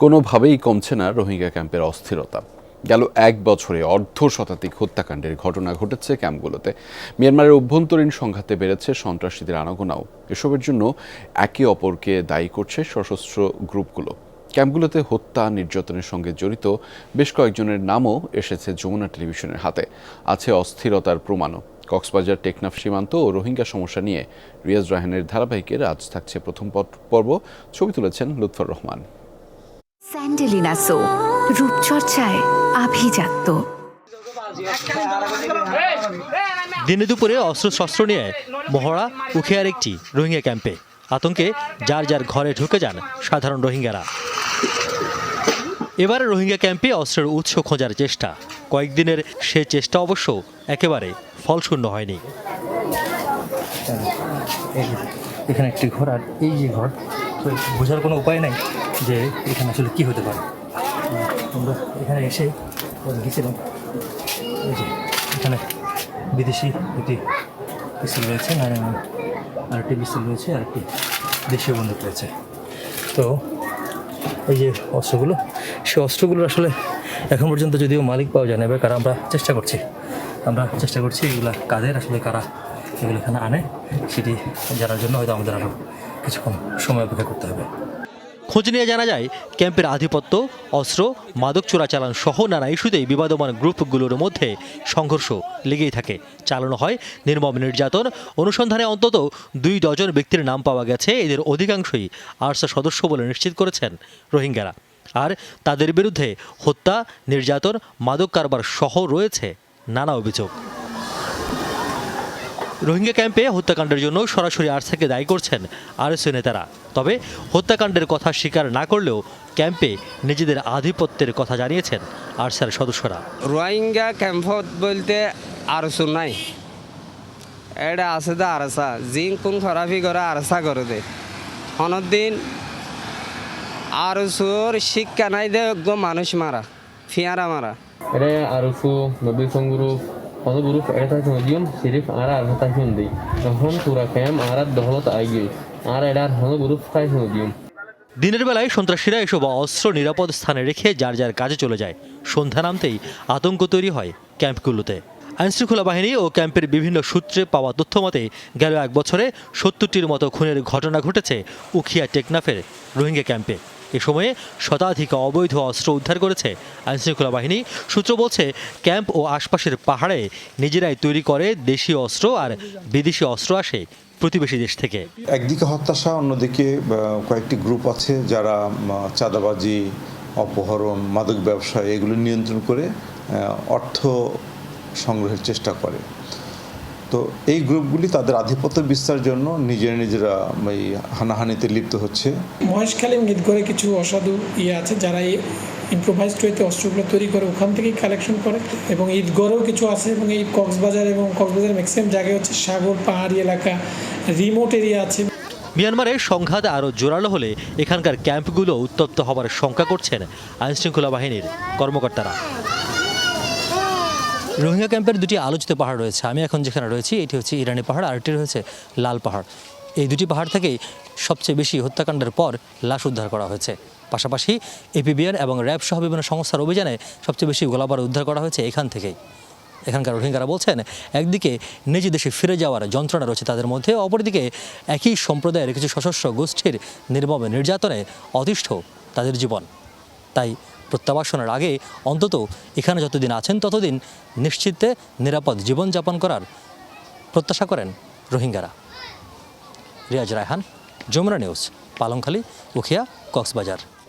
কোনোভাবেই কমছে না রোহিঙ্গা ক্যাম্পের অস্থিরতা। গেল এক বছরে অর্ধ শতাধিক হত্যাকাণ্ডের ঘটনা ঘটেছে ক্যাম্পগুলোতে। মিয়ানমারের অভ্যন্তরীণ সংঘাতে বেড়েছে সন্ত্রাসীদের আনাগোনাও। এসবের জন্য একে অপরকে দায়ী করছে সশস্ত্র গ্রুপগুলো। ক্যাম্পগুলোতে হত্যা, নির্যাতনের সঙ্গে জড়িত বেশ কয়েকজনের নামও এসেছে যমুনা টেলিভিশনের হাতে। আছে অস্থিরতার প্রমাণও। কক্সবাজার, টেকনাফ সীমান্ত ও রোহিঙ্গা সমস্যা নিয়ে রিয়াজ রাহানের ধারাবাহিকের আজ থাকছে প্রথম পর্ব। ছবি তুলেছেন লুৎফর রহমান। স্যান্ডেলিনা সো রূপচর্চায় আভিজাত্য। দিনে দুপুরে অস্ত্রশস্ত্র নিয়ে মহড়া উখিয়ার একটি রোহিঙ্গা ক্যাম্পে। আতঙ্কে যার যার ঘরে ঢুকে যান সাধারণ রোহিঙ্গারা। এবারে রোহিঙ্গা ক্যাম্পে অস্ত্রের উৎস খোঁজার চেষ্টা। কয়েকদিনের সে চেষ্টা অবশ্য একেবারে ফলশূন্য হয়নি। এখানে একটি ঘর আর এই যে ঘর বোঝার কোনো উপায় নাই। যে এখানে আসলে কী হতে পারে। আমরা এখানে এসে গেছিলাম এই যে এখানে বিদেশি একটি পিস্তল রয়েছে, আর আরেকটি পিস্তল রয়েছে আর একটি দেশীয় বন্দুক রয়েছে। তো এই যে অস্ত্রগুলো, সেই অস্ত্রগুলোর আসলে এখন পর্যন্ত যদিও মালিক পাওয়া যায় না, এবার কারা আমরা চেষ্টা করছি। আমরা চেষ্টা করছি এগুলা কাদের আসলে কারা এগুলো এখানে আনে, সেটি জানার জন্য হয়তো আমাদের আরও কিছুক্ষণ সময় অপেক্ষা করতে হবে। খোঁজ নিয়ে জানা যায়, ক্যাম্পের আধিপত্য, অস্ত্র, মাদক চোরাচালান সহ নানা ইস্যুতেই বিবাদমান গ্রুপগুলোর মধ্যে সংঘর্ষ লেগেই থাকে। চালানো হয় নির্মম নির্যাতন। অনুসন্ধানে অন্তত দুই ডজন ব্যক্তির নাম পাওয়া গেছে। এদের অধিকাংশই আরসা সদস্য বলে নিশ্চিত করেছেন রোহিঙ্গারা। আর তাদের বিরুদ্ধে হত্যা, নির্যাতন, মাদক কারবার সহ রয়েছে নানা অভিযোগ। রোহিঙ্গা ক্যাম্পে হত্যাকাণ্ডের জন্য সরাসরি আরসাকে দায়ী করছেন আরএসএ নেতারা। তবে হত্যাকাণ্ডের কথা স্বীকার না করলেও ক্যাম্পে নিজেদের আধিপত্যের কথা জানিয়েছেন আরসার সদস্যরা। রোহিঙ্গা ক্যাম্পত বলতে আরসু নাই। এটা আছে দা আরসা জিং কোন খরাফি করে আরসা করে দে। দিন আরসুর শিক্ষা নাই দে মানুষ মারা ফিয়ারা মারা। Ada arufu mobil pengguru Kalau guru ada kemudian sirif ara ara tak hindi. Nahan pura kem ara dohlo tak aigil. Ara ada halo guru kai kemudian. দিনের বেলায় সন্ত্রাসীরা এসব অস্ত্র নিরাপদ স্থানে রেখে যার যার কাজে চলে যায় সন্ধ্যা নামতেই আতঙ্ক তৈরি হয় ক্যাম্পগুলোতে আইনশৃঙ্খলা বাহিনী ও ক্যাম্পের বিভিন্ন সূত্রে পাওয়া তথ্য মতে, গেল এক বছরে সত্তরটির মতো খুনের ঘটনা ঘটেছে উখিয়া টেকনাফের রোহিঙ্গা ক্যাম্পে এ সময়ে শতাধিক অবৈধ অস্ত্র উদ্ধার করেছে আইনশৃঙ্খলা বাহিনী। সূত্র বলছে, ক্যাম্প ও আশপাশের পাহাড়ে নিজেরাই তৈরি করে দেশীয় অস্ত্র আর বিদেশি অস্ত্র আসে প্রতিবেশী দেশ থেকে। একদিকে হতাশা অন্যদিকে কয়েকটি গ্রুপ আছে যারা চাঁদাবাজি, অপহরণ, মাদক ব্যবসা এগুলো নিয়ন্ত্রণ করে অর্থ সংগ্রহের চেষ্টা করে। তো এই গ্রুপগুলি তাদের আধিপত্য বিস্তারের জন্য নিজেরা নিজেরা এই হানাহানিতে লিপ্ত হচ্ছে। মহেশখালী এবং ঈদগড়ে কিছু অসাধু ইয়ে আছে যারা এই ইম্প্রোভাইজড ওয়েতে অস্ত্রগুলো তৈরি করে ওখান থেকেই কালেকশন করে। এবং ঈদগড়েও কিছু আছে এবং এই কক্সবাজার এবং কক্সবাজার ম্যাক্সিমাম জায়গায় হচ্ছে সাগর পাহাড়ি এলাকা রিমোট এরিয়া আছে। মিয়ানমারের সংঘাত আরও জোরালো হলে এখানকার ক্যাম্পগুলো উত্তপ্ত হবার শঙ্কা করছেন আইনশৃঙ্খলা বাহিনীর কর্মকর্তারা। রোহিঙ্গা ক্যাম্পের দুটি আলোচিত পাহাড় রয়েছে। আমি এখন যেখানে রয়েছি, এটি হচ্ছে ইরানি পাহাড়, আর এটি রয়েছে লাল পাহাড়। এই দুটি পাহাড় থেকেই সবচেয়ে বেশি হত্যাকাণ্ডের পর লাশ উদ্ধার করা হয়েছে। পাশাপাশি এপিবিআর এবং র্যাব সহ বিভিন্ন সংস্থার অভিযানে সবচেয়ে বেশি গোলাবার উদ্ধার করা হয়েছে এখান থেকেই। এখানকার রোহিঙ্গারা বলছেন, একদিকে নিজ দেশে ফিরে যাওয়ার যন্ত্রণা রয়েছে তাদের মধ্যে, অপরদিকে একই সম্প্রদায়ের কিছু সশস্ত্র গোষ্ঠীর নির্মম নির্যাতনে অতিষ্ঠ তাদের জীবন। তাই প্রত্যাবাসনের আগে অন্তত এখানে যতদিন আছেন ততদিন নিশ্চিতে নিরাপদ জীবনযাপন করার প্রত্যাশা করেন রোহিঙ্গারা। রিয়াজ রায়হান, যমুনা নিউজ, পালংখালী, উখিয়া, কক্সবাজার।